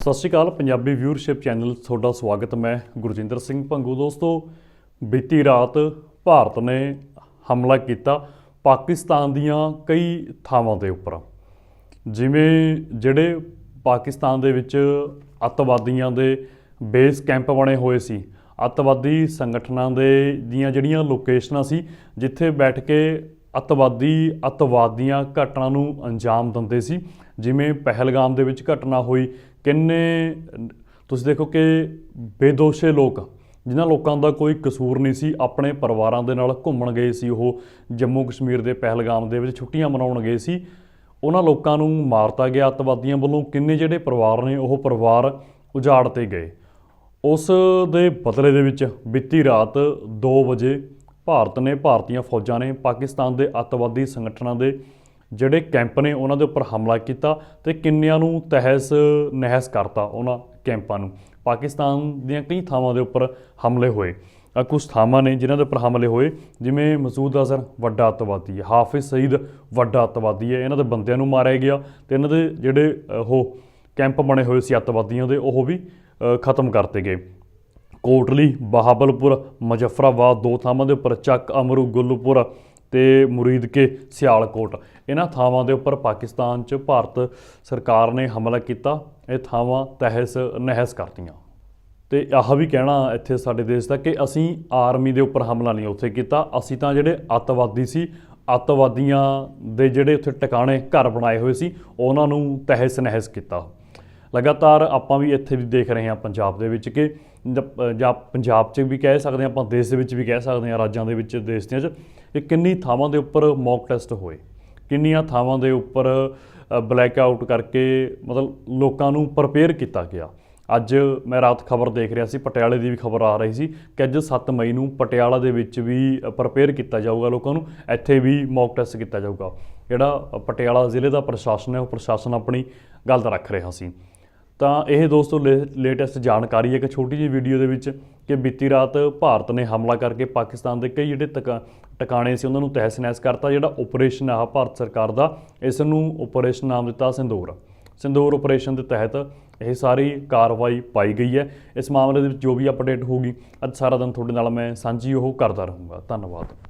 ਸਤਿ ਸ਼੍ਰੀ ਅਕਾਲ, ਪੰਜਾਬੀ ਵਿਊਅਰਸ਼ਿਪ ਚੈਨਲ ਤੁਹਾਡਾ ਸਵਾਗਤ ਮੈਂ ਗੁਰਜਿੰਦਰ ਸਿੰਘ ਭੰਗੂ। ਦੋਸਤੋ, ਬੀਤੀ ਰਾਤ ਭਾਰਤ ਨੇ ਹਮਲਾ ਕੀਤਾ ਪਾਕਿਸਤਾਨ ਦੀਆਂ ਕਈ ਥਾਵਾਂ ਦੇ ਉੱਪਰ। ਜਿਵੇਂ ਜਿਹੜੇ ਪਾਕਿਸਤਾਨ ਦੇ ਵਿੱਚ ਅੱਤਵਾਦੀਆਂ ਦੇ ਬੇਸ ਕੈਂਪ ਬਣੇ ਹੋਏ ਸੀ, ਅੱਤਵਾਦੀ ਸੰਗਠਨਾਂ ਦੇ ਦੀਆਂ ਜਿਹੜੀਆਂ ਲੋਕੇਸ਼ਨਾਂ ਸੀ, ਜਿੱਥੇ ਬੈਠ ਕੇ ਅੱਤਵਾਦੀ ਅੱਤਵਾਦੀਆਂ ਘਟਨਾ ਨੂੰ ਅੰਜਾਮ ਦਿੰਦੇ ਸੀ। ਜਿਵੇਂ ਪਹਿਲਗਾਮ ਦੇ ਵਿੱਚ ਘਟਨਾ ਹੋਈ ਕਿੰਨੇ, ਤੁਸੀਂ ਦੇਖੋ ਕਿ ਬੇਦੋਸ਼ੇ ਲੋਕ ਜਿਨ੍ਹਾਂ ਲੋਕਾਂ ਦਾ ਕੋਈ ਕਸੂਰ ਨਹੀਂ ਸੀ, ਆਪਣੇ ਪਰਿਵਾਰਾਂ ਦੇ ਨਾਲ ਘੁੰਮਣ ਗਏ ਸੀ, ਉਹ ਜੰਮੂ ਕਸ਼ਮੀਰ ਦੇ ਪਹਿਲਗਾਮ ਦੇ ਵਿੱਚ ਛੁੱਟੀਆਂ ਮਨਾਉਣ ਗਏ ਸੀ, ਉਹਨਾਂ ਲੋਕਾਂ ਨੂੰ ਮਾਰਤਾ ਗਿਆ, ਅੱਤਵਾਦੀਆਂ ਵੱਲੋਂ ਕਿੰਨੇ ਜਿਹੜੇ ਪਰਿਵਾਰ ਨੇ, ਉਹ ਪਰਿਵਾਰ ਉਜਾੜ ਤੇ ਗਏ। ਉਸ ਦੇ ਬਦਲੇ ਦੇ ਵਿੱਚ ਬੀਤੀ ਰਾਤ 2 ਵਜੇ ਭਾਰਤ ਨੇ ਭਾਰਤੀਆਂ ਫੌਜਾਂ ਨੇ ਪਾਕਿਸਤਾਨ ਦੇ ਅੱਤਵਾਦੀ ਸੰਗਠਨਾਂ ਦੇ ਜਿਹੜੇ ਕੈਂਪ ਨੇ ਉਹਨਾਂ ਦੇ ਉੱਪਰ ਹਮਲਾ ਕੀਤਾ ਤੇ ਕਿੰਨਿਆਂ ਨੂੰ ਤਹਿਸ ਨਹਿਸ ਕਰਤਾ ਉਹਨਾਂ ਕੈਂਪਾਂ ਨੂੰ। ਪਾਕਿਸਤਾਨ ਦੀਆਂ ਕਈ ਥਾਵਾਂ ਦੇ ਉੱਪਰ ਹਮਲੇ ਹੋਏ। ਅ, ਕੁਝ ਥਾਵਾਂ ਨੇ ਜਿਨ੍ਹਾਂ ਦੇ ਉੱਪਰ ਹਮਲੇ ਹੋਏ, ਜਿਵੇਂ ਮਸੂਦ ਅਜ਼ਹਰ ਵੱਡਾ ਅੱਤਵਾਦੀ ਹੈ, ਹਾਫਿਜ਼ ਸਈਦ ਵੱਡਾ ਅੱਤਵਾਦੀ ਹੈ, ਇਹਨਾਂ ਦੇ ਬੰਦਿਆਂ ਨੂੰ ਮਾਰਿਆ ਗਿਆ ਤੇ ਇਹਨਾਂ ਦੇ ਜਿਹੜੇ ਉਹ ਕੈਂਪ ਬਣੇ ਹੋਏ ਸੀ ਅੱਤਵਾਦੀਆਂ ਦੇ, ਉਹ ਵੀ ਖਤਮ ਕਰਤੇ ਗਏ। ਕੋਟਲੀ, ਬਹਾਬਲਪੁਰ, ਮੁਜ਼ਫਰਾਬਾਦ ਦੋ ਥਾਵਾਂ ਦੇ ਉੱਪਰ ਚੱਕ ਅਮਰੂ ਗੁੱਲਪੁਰ ਤੇ ਮੁਰੀਦਕੇ ਸਿਆਲਕੋਟ। ਇਹਨਾਂ ਥਾਵਾਂ ਦੇ ਉੱਪਰ ਪਾਕਿਸਤਾਨ 'ਚ ਭਾਰਤ ਸਰਕਾਰ ਨੇ ਹਮਲਾ ਕੀਤਾ। ਇਹ ਥਾਵਾਂ ਤਹਿਸ ਨਹਿਸ ਕਰਤੀਆਂ। ਤੇ ਆਹ ਵੀ ਕਹਿਣਾ ਇੱਥੇ ਸਾਡੇ ਦੇਸ਼ ਦਾ ਕਿ ਅਸੀਂ ਆਰਮੀ ਦੇ ਉੱਪਰ ਹਮਲਾ ਨਹੀਂ ਉੱਥੇ ਕੀਤਾ। ਅਸੀਂ ਤਾਂ ਜਿਹੜੇ ਅੱਤਵਾਦੀ ਸੀ, ਅੱਤਵਾਦੀਆਂ ਦੇ ਜਿਹੜੇ ਉੱਥੇ ਟਿਕਾਣੇ ਘਰ ਬਣਾਏ ਹੋਏ ਸੀ, ਉਹਨਾਂ ਨੂੰ ਤਹਿਸ ਨਹਿਸ ਕੀਤਾ। ਲਗਾਤਾਰ ਆਪਾਂ ਵੀ ਇੱਥੇ ਵੀ ਦੇਖ ਰਹੇ ਹਾਂ ਪੰਜਾਬ ਦੇ ਵਿੱਚ ਕਿ ਜਾਂ ਪੰਜਾਬ 'ਚ ਵੀ ਕਹਿ ਸਕਦੇ ਹਾਂ, ਆਪਾਂ ਦੇਸ਼ ਦੇ ਵਿੱਚ ਵੀ ਕਹਿ ਸਕਦੇ ਹਾਂ, ਰਾਜਾਂ ਦੇ ਵਿੱਚ, ਦੇਸ਼ ਦੀਆਂ 'ਚ ਕਿ ਕਿੰਨੀ ਥਾਵਾਂ ਦੇ ਉੱਪਰ ਮੌਕ ਟੈਸਟ ਹੋਏ, ਕਿੰਨੀਆਂ ਥਾਵਾਂ ਦੇ ਉੱਪਰ ਬਲੈਕ ਆਊਟ ਕਰਕੇ ਮਤਲਬ ਲੋਕਾਂ ਨੂੰ ਪ੍ਰਪੇਅਰ ਕੀਤਾ ਗਿਆ। ਅੱਜ ਮੈਂ ਰਾਤ ਖਬਰ ਦੇਖ ਰਿਹਾ ਸੀ, ਪਟਿਆਲੇ ਦੀ ਵੀ ਖਬਰ ਆ ਰਹੀ ਸੀ ਕਿ ਅੱਜ 7 ਮਈ ਨੂੰ ਪਟਿਆਲਾ ਦੇ ਵਿੱਚ ਵੀ ਪ੍ਰਪੇਅਰ ਕੀਤਾ ਜਾਊਗਾ ਲੋਕਾਂ ਨੂੰ, ਇੱਥੇ ਵੀ ਮੌਕ ਟੈਸਟ ਕੀਤਾ ਜਾਊਗਾ। ਜਿਹੜਾ ਪਟਿਆਲਾ ਜ਼ਿਲ੍ਹੇ ਦਾ ਪ੍ਰਸ਼ਾਸਨ ਹੈ, ਉਹ ਪ੍ਰਸ਼ਾਸਨ ਆਪਣੀ ਗੱਲ ਦਾ ਰੱਖ ਰਿਹਾ ਸੀ। ਤਾਂ ਇਹ ਦੋਸਤੋ ਲੇਟੈਸਟ ਜਾਣਕਾਰੀ ਹੈ ਇੱਕ ਛੋਟੀ ਜਿਹੀ ਵੀਡੀਓ ਦੇ ਵਿੱਚ ਕਿ ਬੀਤੀ ਰਾਤ ਭਾਰਤ ਨੇ ਹਮਲਾ ਕਰਕੇ ਪਾਕਿਸਤਾਨ ਦੇ ਕਈ ਜਿਹੜੇ ਟਿਕਾ- ਟਿਕਾਣੇ ਸੀ ਉਹਨਾਂ ਨੂੰ ਤਹਿਸ ਨਹਿਸ ਕਰਤਾ, ਜਿਹੜਾ ਆਪਰੇਸ਼ਨ ਆ ਭਾਰਤ ਸਰਕਾਰ ਦਾ, ਇਸ ਨੂੰ ਆਪਰੇਸ਼ਨ ਨਾਮ ਦਿੱਤਾ ਸਿੰਦੂਰ। ਸਿੰਦੂਰ ਆਪਰੇਸ਼ਨ ਦੇ ਤਹਿਤ ਇਹ ਸਾਰੀ ਕਾਰਵਾਈ ਪਾਈ ਗਈ ਹੈ। ਇਸ ਮਾਮਲੇ ਦੇ ਵਿੱਚ ਜੋ ਵੀ ਅਪਡੇਟ ਹੋਊਗੀ, ਅੱਜ ਸਾਰਾ ਦਿਨ ਤੁਹਾਡੇ ਨਾਲ ਮੈਂ ਸਾਂਝੀ ਉਹ ਕਰਦਾ ਰਹੂੰਗਾ। ਧੰਨਵਾਦ।